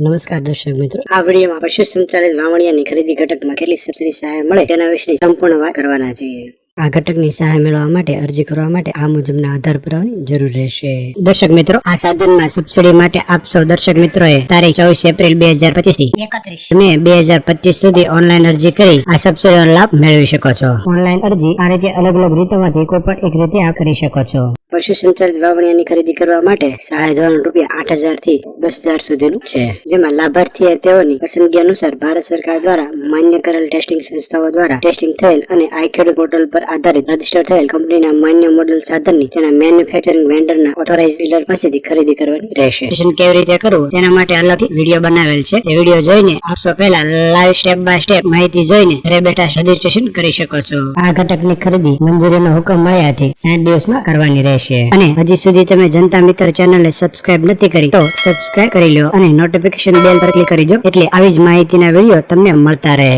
નમસ્કાર દર્શક મિત્રો. આ વિડીયોમાં પશુ સંચાલિત વાવણિયાની ખરીદી ઘટકમાં કેટલી સબસિડી સહાય મળે તેના વિશે સંપૂર્ણ વાત કરવાના છીએ. આ ઘટકની સહાય મેળવવા માટે અરજી કરવા માટે આ મુજબના આધાર પુરાવાની જરૂર રહેશે. દર્શક મિત્રો આ સાધનમાં સબસિડી માટે આપ સૌ દર્શક મિત્રોએ તારીખ ચોવીસ એપ્રિલ બે હજાર પચીસથી મે બે હજાર પચીસ સુધી ઓનલાઈન અરજી કરી આ સબસિડીનો લાભ મેળવી શકો છો. ઓનલાઈન અરજી આ રીતે અલગ અલગ રીતોમાંથી કોઈ પણ એક રીતે આ કરી શકો છો. પશુ સંચાલિત વાવણિયાની ખરીદી કરવા માટે સહાય ધોરણ રૂપિયા આઠ હજારથી દસ હજાર સુધીનું છે. જેમાં લાભાર્થીએ તેઓની પસંદગી અનુસાર ભારત સરકાર દ્વારા માન્ય કરેલ ટેસ્ટિંગ સંસ્થાઓ દ્વારા ટેસ્ટિંગ થયેલ અને આઈ પોર્ટલ પર આધારિત રજિસ્ટર થયેલ કંપનીના માન્ય મોડેલ સાધનની તેના મેન્યુફેક્ચરિંગ વેન્ડરના ઓથોરાઇઝ ડીલર પાસેથી ખરીદી કરવાની રહેશે. કેવી રીતે કરવું? તેના માટે અલગ વીડિયો બનાવેલ છે. એ વીડિયો જોઈને આપશો પહેલા લાઈવ સ્ટેપ બાય સ્ટેપ માહિતી જોઈને ઘરે બેઠા રજીસ્ટ્રેશન કરી શકો છો. આ ઘટકની ખરીદી મંજૂરીનો હુકમ મળ્યાથી સાત દિવસમાં કરવાની રહેશે. અને હજી સુધી તમે જનતા મિત્ર ચેનલને સબસ્ક્રાઇબ નથી કરી તો સબસ્ક્રાઇબ કરી લો અને નોટિફિકેશન બેલ પર ક્લિક કરી દો એટલે આવી જ માહિતીના વીડિયો તમને મળતા રહે.